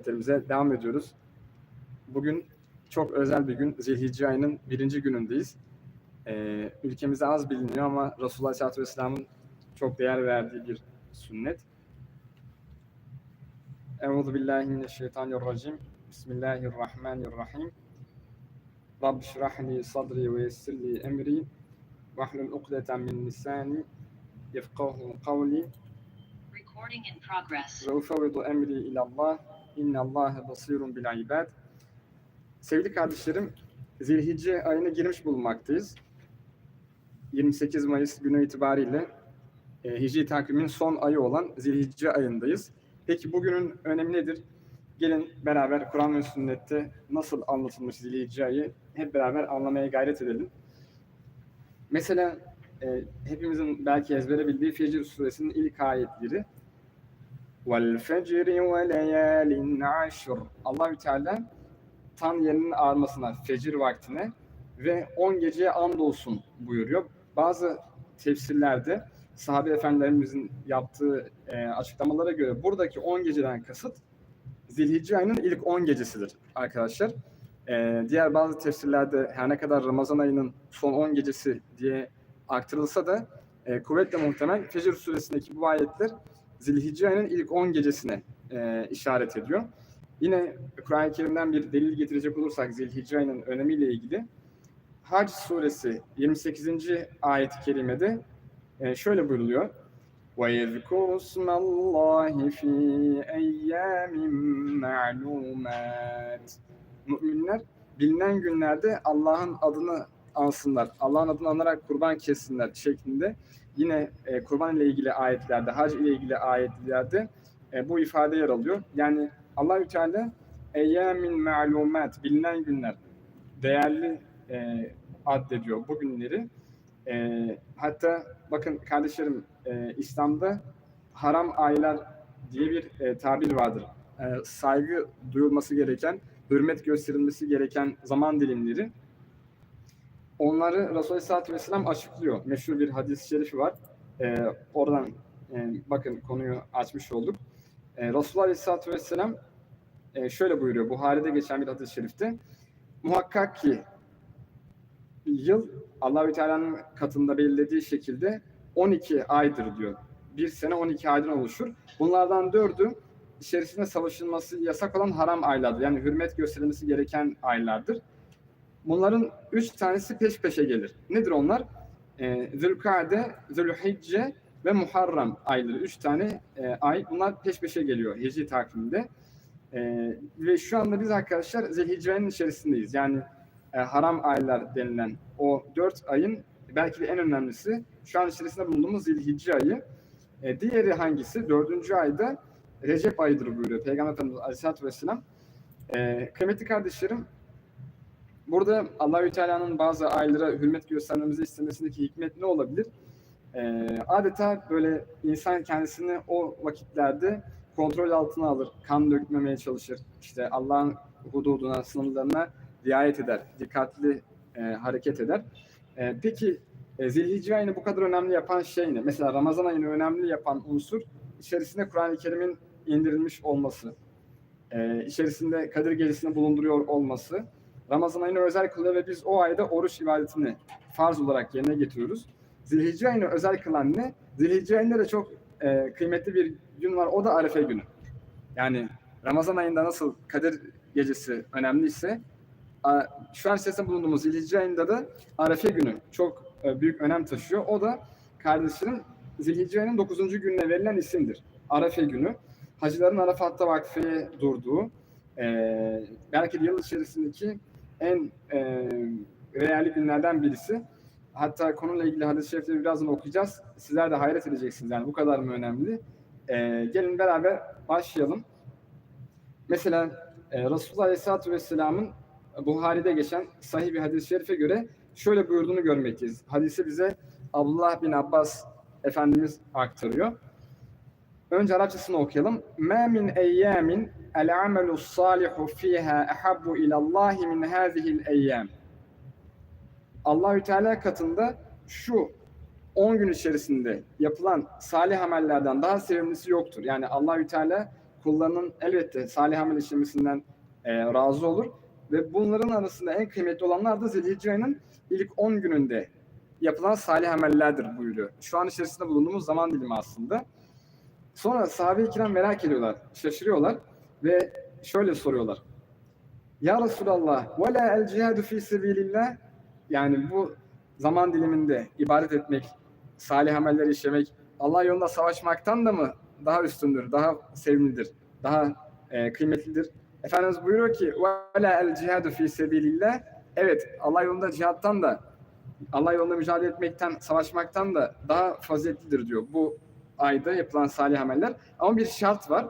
sohbetlerimize devam ediyoruz. Bugün çok özel bir gün. Zilhicce ayının birinci günündeyiz. Ee, ülkemizde az biliniyor ama Resulullah Aleyhisselatü Vesselam'ın çok değer verdiği bir sünnet. Euzu billahi mineşşeytanirracim. Bismillahirrahmanirrahim. Rabbi şrah li sadri ve yessir li emri ve hlul ukdeten min lisani yefkahu kavli Recording in progress. ve ufevvidu emri ilallah. İnnallâhe basirun bil ibad. Sevgili kardeşlerim, Zilhicce ayına girmiş bulunmaktayız. 28 Mayıs günü itibariyle e, Hicri takvimin son ayı olan Zilhicce ayındayız. Peki bugünün önemi nedir? Gelin beraber Kur'an ve sünnette nasıl anlatılmış Zilhicce ayı hep beraber anlamaya gayret edelim. Mesela e, hepimizin belki ezbere bildiği Fecr suresinin ilk ayetleri Vel fecri ve leyalin aşr. Allahü Teala tam yerinin ağarmasına, fecir vaktine ve 10 geceye andolsun buyuruyor. Bazı tefsirlerde sahabe efendilerimizin yaptığı e, açıklamalara göre buradaki 10 geceden kasıt Zilhicce ayının ilk 10 gecesidir arkadaşlar. E, diğer bazı tefsirlerde her ne kadar Ramazan ayının son 10 gecesi diye aktarılsa da e, kuvvetle muhtemel Fecr suresindeki bu ayetler Zilhicce ayının ilk 10 gecesine e, işaret ediyor. Yine Kur'an-ı Kerim'den bir delil getirecek olursak Zilhicce ayının önemiyle ilgili Hac suresi 28. ayet-i kerimede e, şöyle buyruluyor. وَيَذْكُرُ اسْمَ اللّٰهِ فِي اَيَّامٍ مَعْلُومَاتٍ Müminler bilinen günlerde Allah'ın adını ansınlar. Allah'ın adını anarak kurban kessinler şeklinde yine e, kurban ile ilgili ayetlerde, hac ile ilgili ayetlerde e, bu ifade yer alıyor. Yani Allahü Teala eyyamin ma'lumat bilinen günler değerli e, addediyor bu günleri. E, hatta bakın kardeşlerim e, İslam'da haram aylar diye bir e, tabir vardır. E, saygı duyulması gereken, hürmet gösterilmesi gereken zaman dilimleri. Onları Resulullah Aleyhisselatü Vesselam açıklıyor. Meşhur bir hadis-i şerifi var. E, oradan e, bakın konuyu açmış olduk. E, Resulullah Aleyhisselatü Vesselam e, şöyle buyuruyor. Buhari'de geçen bir hadis-i şerifte. Muhakkak ki yıl Allahü Teala'nın katında belirlediği şekilde 12 aydır diyor. Bir sene 12 aydan oluşur. Bunlardan dördü içerisinde savaşılması yasak olan haram aylardır. Yani hürmet gösterilmesi gereken aylardır. Bunların üç tanesi peş peşe gelir. Nedir onlar? Ee, Zülkade, Zülhicce ve Muharrem ayları. Üç tane e, ay. Bunlar peş peşe geliyor Hicri takviminde. E, ve şu anda biz arkadaşlar Zilhicre'nin içerisindeyiz. Yani e, haram aylar denilen o dört ayın belki de en önemlisi şu an içerisinde bulunduğumuz Zilhicce ayı. E, diğeri hangisi? Dördüncü ayda Recep ayıdır buyuruyor Peygamber Efendimiz Aleyhisselatü Vesselam. E, kıymetli kardeşlerim, burada Allahü Teala'nın bazı aylara hürmet göstermemizi istemesindeki hikmet ne olabilir? E, adeta böyle insan kendisini o vakitlerde kontrol altına alır, kan dökmemeye çalışır. İşte Allah'ın hududuna, sınırlarına riayet eder, dikkatli e, hareket eder. E, peki e, Zilhicce ayını bu kadar önemli yapan şey ne? Mesela Ramazan ayını önemli yapan unsur içerisinde Kur'an-ı Kerim'in indirilmiş olması, e, içerisinde Kadir Gecesi'ni bulunduruyor olması, Ramazan ayını özel kılıyor ve biz o ayda oruç ibadetini farz olarak yerine getiriyoruz. Zilhicce ayını özel kılan ne? Zilhicce ayında da çok e, kıymetli bir gün var. O da Arefe günü. Yani Ramazan ayında nasıl Kadir Gecesi önemliyse şu an içerisinde bulunduğumuz Zilhicce ayında da Arefe günü çok e, büyük önem taşıyor. O da kardeşlerin Zilhicce ayının 9. gününe verilen isimdir. Arefe günü. Hacıların Arafat'ta vakfeye durduğu e, belki de yıl içerisindeki en e, değerli günlerden birisi. Hatta konuyla ilgili hadis-i şerifleri birazdan okuyacağız. Sizler de hayret edeceksiniz yani bu kadar mı önemli? Ee, gelin beraber başlayalım. Mesela e, Resulullah Aleyhisselatü Vesselam'ın Buhari'de geçen sahih bir hadis-i şerife göre şöyle buyurduğunu görmekteyiz. Hadisi bize Abdullah bin Abbas Efendimiz aktarıyor. Önce Arapçasını okuyalım. Ma min eyyamin el amelu salihu fiha ehabbu ilallahi min hazihil eyyam. Allahü Teala katında şu 10 gün içerisinde yapılan salih amellerden daha sevimlisi yoktur. Yani Allahü Teala kullarının elbette salih amel işlemesinden e, razı olur ve bunların arasında en kıymetli olanlar da Zilhicce ilk 10 gününde yapılan salih amellerdir buyuruyor. Şu an içerisinde bulunduğumuz zaman dilimi aslında. Sonra sahabe-i kiram merak ediyorlar, şaşırıyorlar ve şöyle soruyorlar. Ya Resulallah, ve la el cihadu fi sebilillah. Yani bu zaman diliminde ibadet etmek, salih ameller işlemek, Allah yolunda savaşmaktan da mı daha üstündür, daha sevimlidir, daha e, kıymetlidir? Efendimiz buyuruyor ki ve la el cihadu fi sebilillah. Evet, Allah yolunda cihattan da Allah yolunda mücadele etmekten, savaşmaktan da daha faziletlidir diyor bu ayda yapılan salih ameller. Ama bir şart var.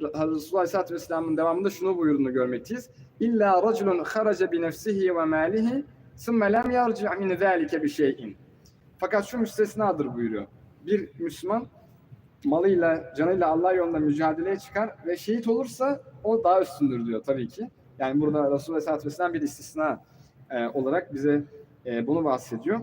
Resulullah Aleyhisselatü Vesselam'ın devamında şunu buyurduğunu görmekteyiz. İlla raculun haraca bi nefsihi ve malihi sümme lem yarci' min zâlike bi şeyin. Fakat şu müstesnadır buyuruyor. Bir Müslüman malıyla, canıyla Allah yolunda mücadeleye çıkar ve şehit olursa o daha üstündür diyor tabii ki. Yani burada Resulullah Aleyhisselatü Vesselam bir istisna e, olarak bize e, bunu bahsediyor.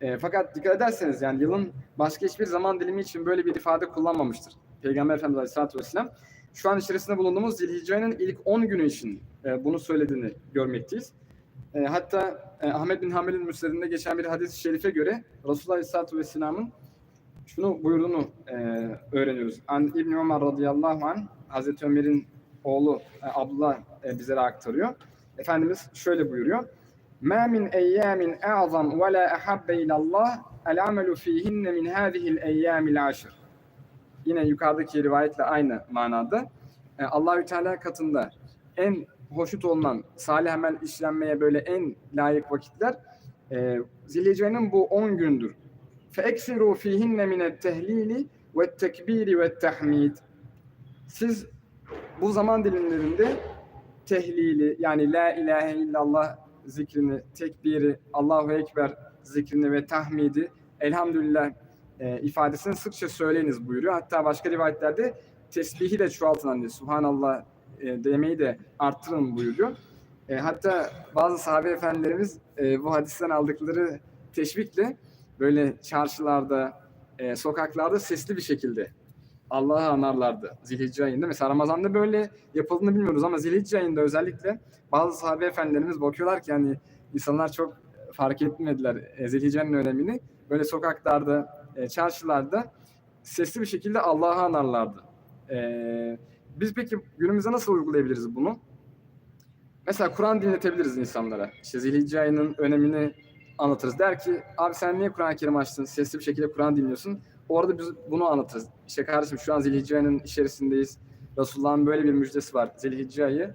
E, fakat dikkat ederseniz yani yılın başka hiçbir zaman dilimi için böyle bir ifade kullanmamıştır. Peygamber Efendimiz Aleyhisselatü Vesselam şu an içerisinde bulunduğumuz Zilhicce ayının ilk 10 günü için e, bunu söylediğini görmekteyiz. E, hatta e, Ahmet bin Hanbel'in müsnedinde geçen bir hadis-i şerife göre Resulullah Aleyhisselatü Vesselam'ın şunu buyurduğunu e, öğreniyoruz. An İbn Ömer radıyallahu anh Hazreti Ömer'in oğlu e, Abdullah e, bizlere aktarıyor. Efendimiz şöyle buyuruyor. Ma min eyyamin a'zam ve la ahabbe ilallah el amelu fihinne min hadihi'l eyyamil aşr. Yine yukarıdaki rivayetle aynı manada. E, Allahü Teala katında en hoşnut olunan salih amel işlenmeye böyle en layık vakitler e, Zilhicce'nin bu 10 gündür. فَاَكْسِرُوا ف۪يهِنَّ مِنَ التَّهْلِيلِ وَالتَّكْبِيرِ وَالتَّحْمِيدِ Siz bu zaman dilimlerinde tehlili yani la ilahe illallah zikrini, tekbiri, Allahu Ekber zikrini ve tahmidi elhamdülillah e, ifadesini sıkça söyleyiniz buyuruyor. Hatta başka rivayetlerde tesbihi de çoğaltın hani subhanallah e, demeyi de arttırın buyuruyor. E, hatta bazı sahabe efendilerimiz e, bu hadisten aldıkları teşvikle böyle çarşılarda, e, sokaklarda sesli bir şekilde Allah'ı anarlardı Zilhicce ayında. Mesela Ramazan'da böyle yapıldığını bilmiyoruz ama Zilhicce ayında özellikle bazı sahabe efendilerimiz bakıyorlar ki yani insanlar çok fark etmediler e, Zilhicce'nin önemini. Böyle sokaklarda, e, çarşılarda sesli bir şekilde Allah'ı anarlardı. E, biz peki günümüzde nasıl uygulayabiliriz bunu? Mesela Kur'an dinletebiliriz insanlara. İşte Zilhicce ayının önemini anlatırız. Der ki abi sen niye Kur'an-ı Kerim açtın? Sesli bir şekilde Kur'an dinliyorsun. Orada biz bunu anlatırız. İşte kardeşim şu an Zilhicce içerisindeyiz. Resulullah'ın böyle bir müjdesi var. Zilhicce ayı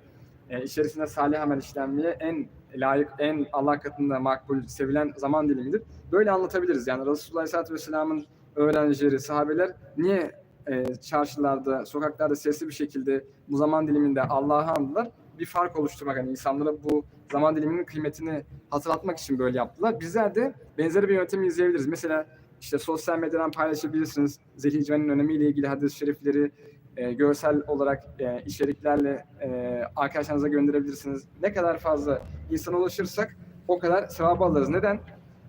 e, içerisinde salih amel işlenmeye en layık, en Allah katında makbul, sevilen zaman dilimidir. Böyle anlatabiliriz. Yani Resulullah Aleyhisselatü Vesselam'ın öğrencileri, sahabeler niye e, çarşılarda, sokaklarda sesli bir şekilde bu zaman diliminde Allah'ı andılar? Bir fark oluşturmak, hani insanlara bu zaman diliminin kıymetini hatırlatmak için böyle yaptılar. Bizler de benzeri bir yöntemi izleyebiliriz. Mesela işte sosyal medyadan paylaşabilirsiniz. Zilhicce'nin önemiyle ilgili hadis-i şerifleri e, görsel olarak e, içeriklerle e, arkadaşlarınıza gönderebilirsiniz. Ne kadar fazla insana ulaşırsak o kadar sevabı alırız. Neden?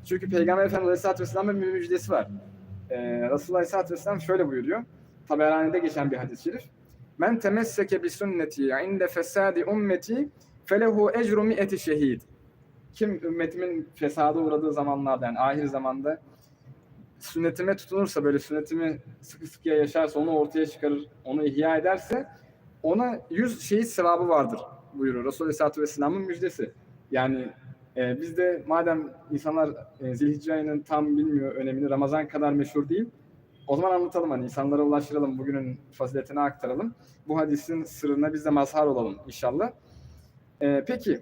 Çünkü Peygamber Efendimiz Aleyhisselatü Vesselam'ın bir müjdesi var. E, Resulullah Aleyhisselatü Vesselam şöyle buyuruyor. Taberani'de geçen bir hadis-i şerif. Men temesseke bi sünneti inde fesadi ummeti felehu ecru mi'eti şehid. Kim ümmetimin fesada uğradığı zamanlarda yani ahir zamanda sünnetime tutunursa böyle sünnetimi sıkı sıkıya yaşarsa onu ortaya çıkarır, onu ihya ederse ona yüz şehit sevabı vardır buyuruyor Resulullah Aleyhisselatü Vesselam'ın müjdesi. Yani e, biz de madem insanlar e, Zilhicce ayının tam bilmiyor önemini Ramazan kadar meşhur değil o zaman anlatalım hani insanlara ulaştıralım bugünün faziletini aktaralım. Bu hadisin sırrına biz de mazhar olalım inşallah. E, peki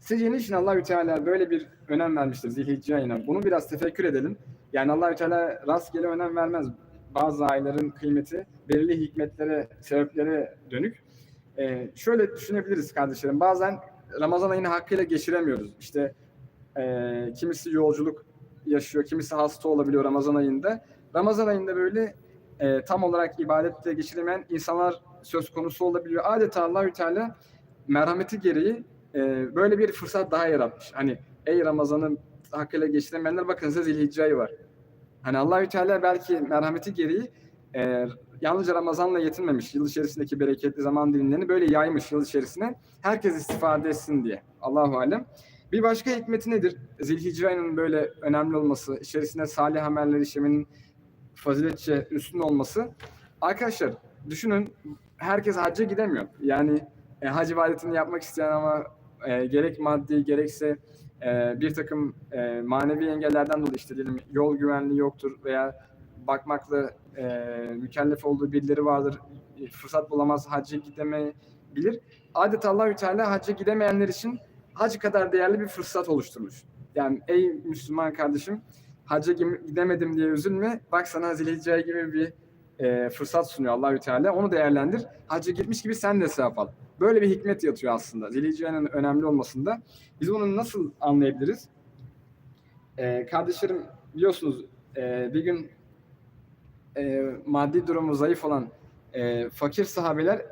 sizce niçin Allahü Teala böyle bir önem vermiştir Zilhicce ayına? Bunu biraz tefekkür edelim. Yani Allahü Teala rastgele önem vermez. Bazı ayların kıymeti belirli hikmetlere, sebeplere dönük. Ee, şöyle düşünebiliriz kardeşlerim. Bazen Ramazan ayını hakkıyla geçiremiyoruz. İşte e, kimisi yolculuk yaşıyor, kimisi hasta olabiliyor Ramazan ayında. Ramazan ayında böyle e, tam olarak ibadetle geçiremeyen insanlar söz konusu olabiliyor. Adeta Allahü Teala merhameti gereği e, böyle bir fırsat daha yaratmış. Hani ey Ramazan'ı hakkıyla geçiremeyenler bakın size Zilhicce ayı var. Hani Allahü Teala belki merhameti gereği e, yalnızca Ramazan'la yetinmemiş. Yıl içerisindeki bereketli zaman dilimlerini böyle yaymış yıl içerisine. Herkes istifade etsin diye. Allahu alem. Bir başka hikmeti nedir? Zilhicre ayının böyle önemli olması, içerisinde salih ameller işlemenin faziletçe üstün olması. Arkadaşlar düşünün herkes hacca gidemiyor. Yani e, hac ibadetini yapmak isteyen ama e, gerek maddi gerekse e, bir takım e, manevi engellerden dolayı işte diyelim yol güvenliği yoktur veya bakmakla e, mükellef olduğu birileri vardır. E, fırsat bulamaz, hacca gidemeyebilir. Adeta Allahü Teala hacca gidemeyenler için hac kadar değerli bir fırsat oluşturmuş. Yani ey Müslüman kardeşim hacca gidemedim diye üzülme. Bak sana Zilhicce gibi bir e, fırsat sunuyor Allahü Teala. Onu değerlendir. Hacca gitmiş gibi sen de sevap al. Böyle bir hikmet yatıyor aslında. Zilhicce ayının önemli olmasında. Biz bunu nasıl anlayabiliriz? E, kardeşlerim biliyorsunuz e, bir gün e, maddi durumu zayıf olan e, fakir sahabeler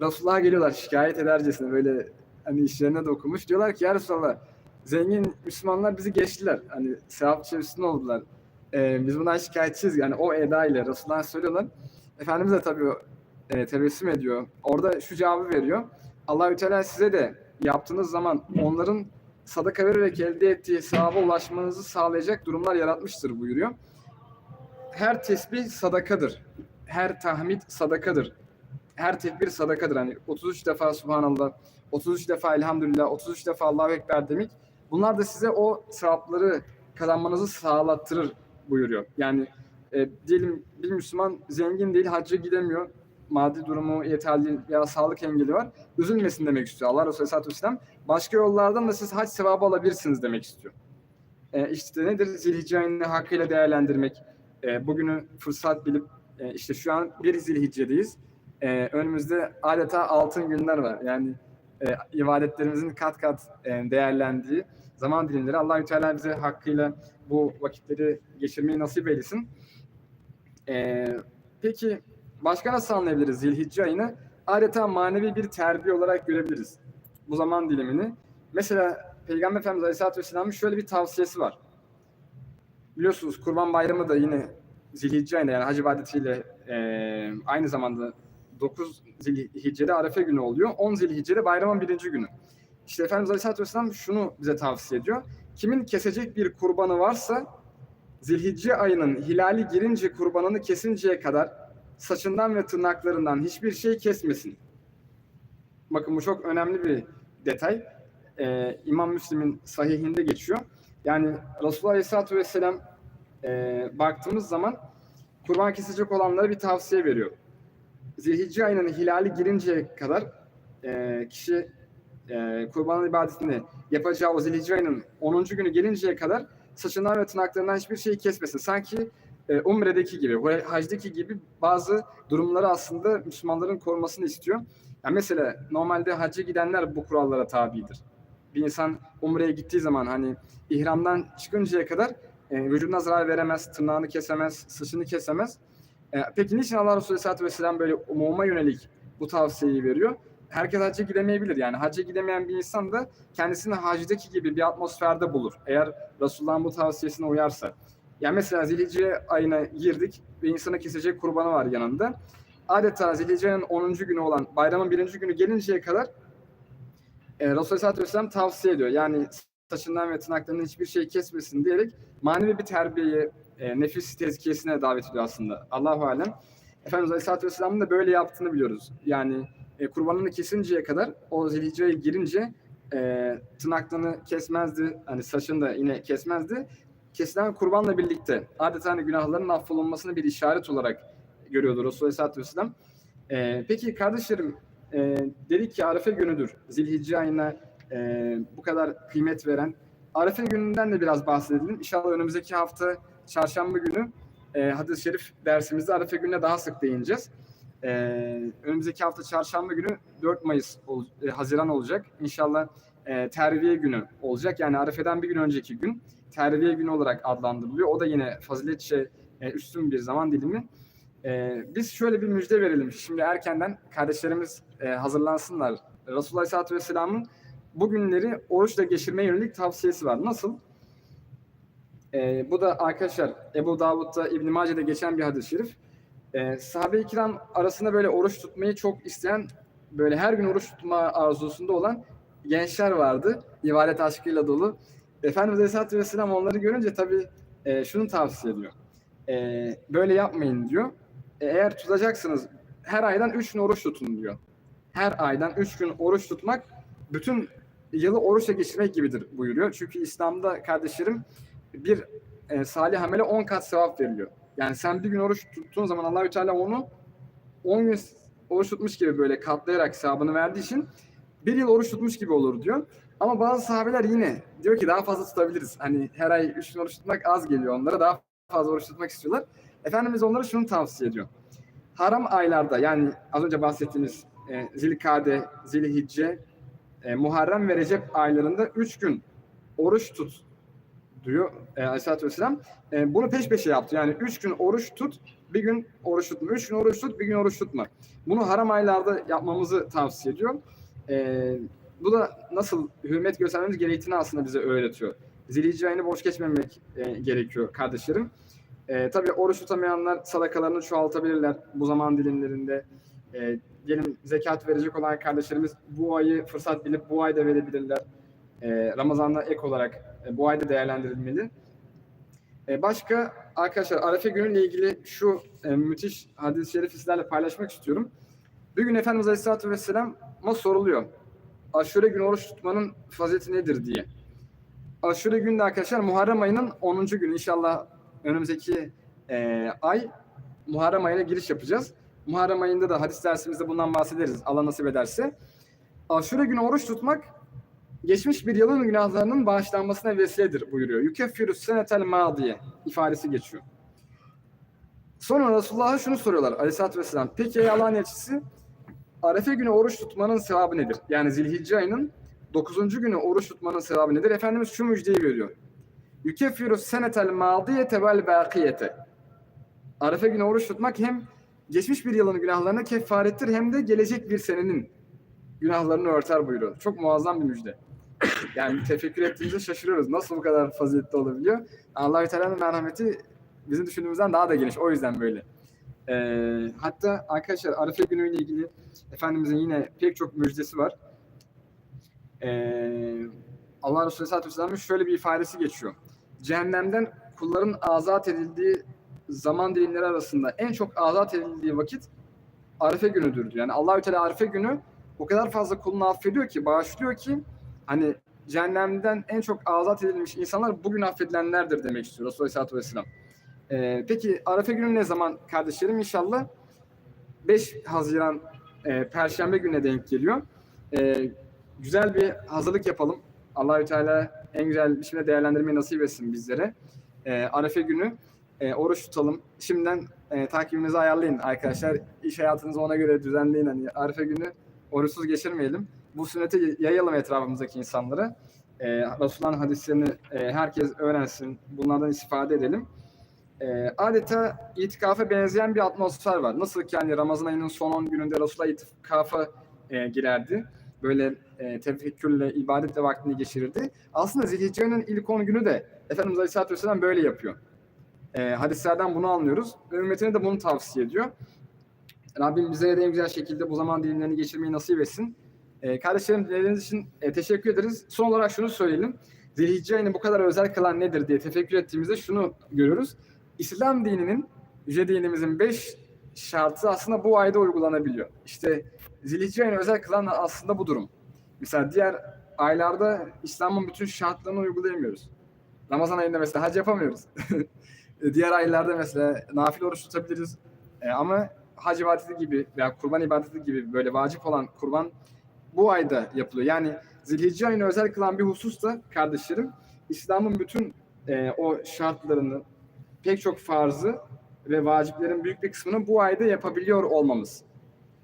Resulullah'a geliyorlar şikayet edercesine böyle hani işlerine dokumuş. Diyorlar ki ya Resulallah zengin Müslümanlar bizi geçtiler. Hani sevap içerisinde oldular. E, biz bundan şikayetçiyiz. Yani o eda ile Resulullah'a söylüyorlar. Efendimiz de tabii e, tebessüm ediyor. Orada şu cevabı veriyor. Allahü Teala size de yaptığınız zaman onların sadaka vererek elde ettiği sevaba ulaşmanızı sağlayacak durumlar yaratmıştır buyuruyor. Her tesbih sadakadır. Her tahmid sadakadır. Her tekbir sadakadır. Hani 33 defa Subhanallah, 33 defa Elhamdülillah, 33 defa Allahu Ekber demek. Bunlar da size o sevapları kazanmanızı sağlattırır buyuruyor. Yani e, diyelim bir Müslüman zengin değil, hacca gidemiyor. Maddi durumu yeterli veya sağlık engeli var. Üzülmesin demek istiyor Allah Resulü Aleyhisselatü Vesselam. Başka yollardan da siz hac sevabı alabilirsiniz demek istiyor. E, işte nedir? Zilhicce ayını hakkıyla değerlendirmek. E, bugünü fırsat bilip e, işte şu an bir Zilhicce'deyiz. E, önümüzde adeta altın günler var. Yani e, ibadetlerimizin kat kat e, değerlendiği zaman dilimleri Allahü Teala bize hakkıyla bu vakitleri geçirmeyi nasip eylesin. E, peki başka nasıl anlayabiliriz Zilhicce ayını? Adeta manevi bir terbiye olarak görebiliriz bu zaman dilimini. Mesela Peygamber Efendimiz Aleyhisselatü Vesselam'ın şöyle bir tavsiyesi var. Biliyorsunuz Kurban Bayramı da yine Zilhicce ayında yani hac ibadetiyle e, aynı zamanda 9 Zilhicce'de Arefe günü oluyor. 10 Zilhicce'de bayramın birinci günü. İşte Efendimiz Aleyhisselatü Vesselam şunu bize tavsiye ediyor. Kimin kesecek bir kurbanı varsa Zilhicce ayının hilali girince kurbanını kesinceye kadar saçından ve tırnaklarından hiçbir şey kesmesin. Bakın bu çok önemli bir detay. Ee, İmam Müslim'in sahihinde geçiyor. Yani Resulullah Aleyhisselatü Vesselam e, baktığımız zaman kurban kesecek olanlara bir tavsiye veriyor. Zilhicce ayının hilali girinceye kadar e, kişi e, kurban ibadetini yapacağı o Zilhicce ayının 10. günü gelinceye kadar saçından ve tırnaklarından hiçbir şeyi kesmesin. Sanki e, Umre'deki gibi, hacdaki gibi bazı durumları aslında Müslümanların korumasını istiyor. Yani mesela normalde hacca gidenler bu kurallara tabidir. Bir insan Umre'ye gittiği zaman hani ihramdan çıkıncaya kadar e, vücuduna zarar veremez, tırnağını kesemez, saçını kesemez. E, peki niçin Allah Resulü Aleyhisselatü Vesselam böyle umuma yönelik bu tavsiyeyi veriyor? Herkes hacca gidemeyebilir. Yani hacca gidemeyen bir insan da kendisini hacdaki gibi bir atmosferde bulur. Eğer Resulullah'ın bu tavsiyesine uyarsa. Yani mesela Zilhicce ayına girdik ve insana kesecek kurbanı var yanında. Adeta Zilhicce'nin 10. günü olan bayramın birinci günü gelinceye kadar e, Resulullah Aleyhisselatü Vesselam tavsiye ediyor. Yani saçından ve tırnaklarından hiçbir şey kesmesin diyerek manevi bir terbiyeye, e, nefis tezkiyesine davet ediyor aslında. Allahu alem. Efendimiz Aleyhisselatü Vesselam'ın da böyle yaptığını biliyoruz. Yani e, kurbanını kesinceye kadar o zilhicreye girince e, tırnaklarını kesmezdi. Hani saçını da yine kesmezdi. Kesilen kurbanla birlikte adeta hani günahların affolunmasını bir işaret olarak görüyordu Resulullah Aleyhisselatü Vesselam. E, peki kardeşlerim e, dedik ki Arefe günüdür. Zilhicce ayına e, bu kadar kıymet veren. Arefe gününden de biraz bahsedelim. İnşallah önümüzdeki hafta çarşamba günü e, hadis-i şerif dersimizde Arefe gününe daha sık değineceğiz. E, önümüzdeki hafta çarşamba günü 4 Mayıs ol, e, Haziran olacak. İnşallah e, terviye günü olacak. Yani Arefe'den bir gün önceki gün terviye günü olarak adlandırılıyor. O da yine faziletçe e, üstün bir zaman dilimi. E, biz şöyle bir müjde verelim. Şimdi erkenden kardeşlerimiz e, hazırlansınlar. Resulullah Aleyhisselatü Vesselam'ın bu günleri oruçla geçirmeye yönelik tavsiyesi var. Nasıl? E, bu da arkadaşlar Ebu Davud'da İbn-i Mace'de geçen bir hadis-i şerif. E, sahabe-i kiram arasında böyle oruç tutmayı çok isteyen, böyle her gün oruç tutma arzusunda olan gençler vardı. İbadet aşkıyla dolu. Efendimiz Aleyhisselatü Vesselam onları görünce tabii e, şunu tavsiye ediyor. E, böyle yapmayın diyor. E, eğer tutacaksınız her aydan 3 gün oruç tutun diyor. Her aydan 3 gün oruç tutmak bütün yılı oruçla geçirmek gibidir buyuruyor. Çünkü İslam'da kardeşlerim bir e, salih amele 10 kat sevap veriliyor. Yani sen bir gün oruç tuttuğun zaman Allahü Teala onu 10 gün oruç tutmuş gibi böyle katlayarak sevabını verdiği için bir yıl oruç tutmuş gibi olur diyor. Ama bazı sahabeler yine diyor ki daha fazla tutabiliriz. Hani her ay 3 gün oruç tutmak az geliyor onlara. Daha fazla oruç tutmak istiyorlar. Efendimiz onlara şunu tavsiye ediyor. Haram aylarda yani az önce bahsettiğimiz e, Zilkade, Zilhicce, e, Muharrem ve Recep aylarında 3 gün oruç tut diyor e, Aleyhisselatü Vesselam. E, bunu peş peşe yaptı. Yani 3 gün oruç tut, bir gün oruç tutma. 3 gün oruç tut, bir gün oruç tutma. Bunu haram aylarda yapmamızı tavsiye ediyor. E, bu da nasıl hürmet göstermemiz gerektiğini aslında bize öğretiyor. Zilhicce ayını boş geçmemek e, gerekiyor kardeşlerim. E, tabii oruç tutamayanlar sadakalarını çoğaltabilirler bu zaman dilimlerinde. E, diyelim zekat verecek olan kardeşlerimiz bu ayı fırsat bilip bu ayda verebilirler. E, Ramazan'da ek olarak e, bu ayda değerlendirilmeli. E, başka arkadaşlar Arefe günüyle ilgili şu e, müthiş hadis-i şerif sizlerle paylaşmak istiyorum. Bir gün Efendimiz Aleyhisselatü Vesselam'a soruluyor. Aşure günü oruç tutmanın fazileti nedir diye. Aşure günü de arkadaşlar Muharrem ayının 10. günü. İnşallah önümüzdeki e, ay Muharrem ayına giriş yapacağız. Muharrem ayında da hadis dersimizde bundan bahsederiz Allah nasip ederse. Aşure günü oruç tutmak geçmiş bir yılın günahlarının bağışlanmasına vesiledir buyuruyor. Yükeffirü senetel madiye ifadesi geçiyor. Sonra Resulullah'a şunu soruyorlar aleyhissalatü vesselam. Peki ey Allah'ın elçisi Arefe günü oruç tutmanın sevabı nedir? Yani Zilhicce ayının 9. günü oruç tutmanın sevabı nedir? Efendimiz şu müjdeyi veriyor. Yükeffirü senetel madiyete vel bakiyete. Arefe günü oruç tutmak hem geçmiş bir yılın günahlarına kefarettir hem de gelecek bir senenin günahlarını örter buyuruyor. Çok muazzam bir müjde. Yani tefekkür ettiğimizde şaşırıyoruz. Nasıl bu kadar faziletli olabiliyor? Allah-u Teala'nın merhameti bizim düşündüğümüzden daha da geniş. O yüzden böyle. Ee, hatta arkadaşlar Arife günüyle ilgili Efendimizin yine pek çok müjdesi var. Ee, Allah Resulü Aleyhisselatü şöyle bir ifadesi geçiyor. Cehennemden kulların azat edildiği zaman dilimleri arasında en çok azat edildiği vakit Arife günüdür diyor. Yani Allahü Teala Arife günü o kadar fazla kulunu affediyor ki, bağışlıyor ki hani cehennemden en çok azat edilmiş insanlar bugün affedilenlerdir demek istiyor Resulullah Aleyhisselatü Vesselam. Ee, peki Arafa günü ne zaman kardeşlerim? İnşallah 5 Haziran e, Perşembe gününe denk geliyor. Ee, güzel bir hazırlık yapalım. Allahü Teala en güzel biçimde değerlendirmeyi nasip etsin bizlere. Ee, Arefe günü e, oruç tutalım. Şimdiden e, takibinizi ayarlayın arkadaşlar. İş hayatınızı ona göre düzenleyin. Hani Arefe günü oruçsuz geçirmeyelim. Bu sünneti yayalım etrafımızdaki insanlara. E, Resulullah'ın hadislerini e, herkes öğrensin. Bunlardan istifade edelim. E, adeta itikafa benzeyen bir atmosfer var. Nasıl ki hani Ramazan ayının son 10 gününde Resulullah itikafa e, girerdi. Böyle e, tefekkürle, ibadetle vaktini geçirirdi. Aslında Zilhicce'nin ilk 10 günü de Efendimiz Aleyhisselatü Vesselam böyle yapıyor. E, hadislerden bunu anlıyoruz. Ve ümmetine de bunu tavsiye ediyor. Rabbim bize de en güzel şekilde bu zaman dilimlerini geçirmeyi nasip etsin. E, kardeşlerim dinlediğiniz için e, teşekkür ederiz. Son olarak şunu söyleyelim. Zilhicce ayını bu kadar özel kılan nedir diye tefekkür ettiğimizde şunu görüyoruz. İslam dininin, yüce dinimizin beş şartı aslında bu ayda uygulanabiliyor. İşte Zilhicce ayını özel kılan aslında bu durum. Mesela diğer aylarda İslam'ın bütün şartlarını uygulayamıyoruz. Ramazan ayında mesela hac yapamıyoruz. diğer aylarda mesela nafile oruç tutabiliriz. E, ama hac ibadeti gibi veya kurban ibadeti gibi böyle vacip olan kurban bu ayda yapılıyor. Yani Zilhicce ayını özel kılan bir husus da kardeşlerim İslam'ın bütün e, o şartlarını pek çok farzı ve vaciplerin büyük bir kısmını bu ayda yapabiliyor olmamız.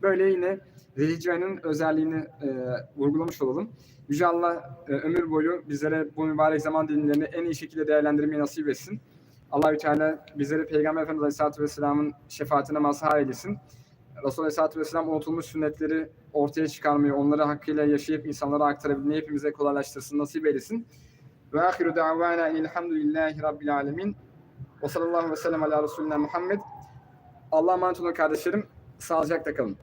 Böyle yine Zilhicce ayının özelliğini e, vurgulamış olalım. Yüce Allah e, ömür boyu bizlere bu mübarek zaman dilimlerini en iyi şekilde değerlendirmeyi nasip etsin. Allahü Teala bizleri Peygamber Efendimiz Aleyhisselatü Vesselam'ın şefaatine mazhar eylesin. Resul Aleyhisselatü Vesselam unutulmuş sünnetleri ortaya çıkarmayı, onları hakkıyla yaşayıp insanlara aktarabilmeyi hepimize kolaylaştırsın, nasip eylesin. Ve ahiru da'vana elhamdülillahi rabbil alemin. Ve sallallahu ve sellem ala Resulüne Muhammed. Allah'a emanet olun kardeşlerim. Sağlıcakla kalın.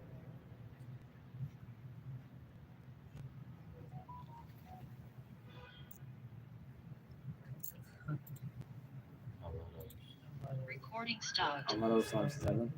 recording stopped. Allah olsun.